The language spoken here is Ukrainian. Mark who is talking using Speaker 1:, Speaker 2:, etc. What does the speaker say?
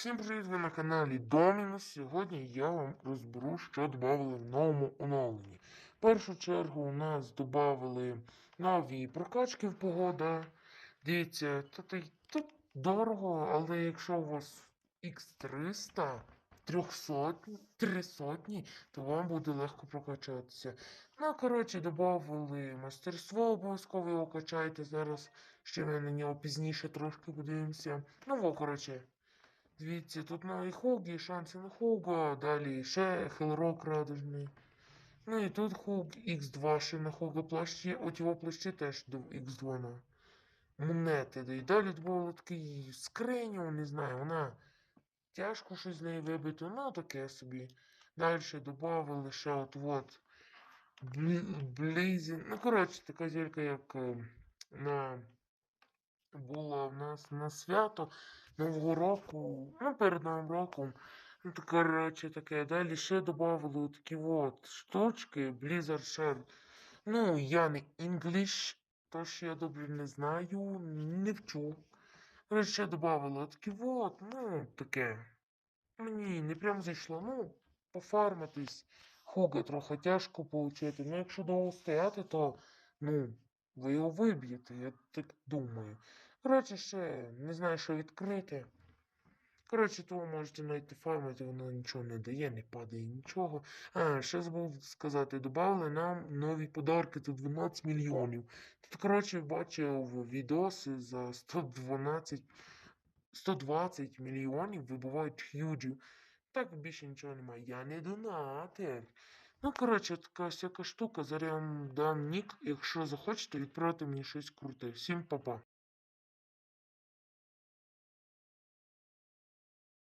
Speaker 1: Всім привіт, ви на каналі Домінус. Сьогодні я вам розберу, що додали в новому оновленні. В першу чергу у нас додали нові прокачки в погода. Дивіться, тут, тут дорого, але якщо у вас X300, 300, 300, то вам буде легко прокачатися. Ну, коротше, додали мастерство, обов'язково його качайте. Зараз ще ми на нього пізніше трошки подивимося. Ну, во, коротше. Дивіться, тут новий Хуг, є шанси на Хуга, далі ще Хелрок радужний. Ну і тут Хуг X2 ще на Хуга плащі, от його плащі теж до X2 на монети. І далі додали такий скриню, не знаю, вона тяжко щось з неї вибити, ну таке собі. Далі додали ще от от Блейзін. Ну, коротше, така зірка, як е, на була в нас на свято Нового року, ну, перед Новим роком. Ну, то, коротше, таке. Далі ще додали такі от штучки, Blizzard Share. Ну, я не English, тож я добре не знаю, не вчу. Коротше, ще додали такі от, ну, таке. Мені не прям зайшло, ну, пофармитись. Хуга трохи тяжко получити. Ну, якщо довго стояти, то, ну, ви його виб'єте, я так думаю. Коротше, ще не знаю, що відкрити. Коротше, того можете знайти фармити, воно нічого не дає, не падає нічого. А, ще забув сказати, додали нам нові подарки, тут 12 мільйонів. Тут, коротше, бачив відоси за 112, 120 мільйонів вибувають хюджів. Так більше нічого немає. Я не донатер. Ну, коротше, така всяка штука. Зараз я вам дам нік, якщо захочете, відправити мені щось круте. Всім па-па.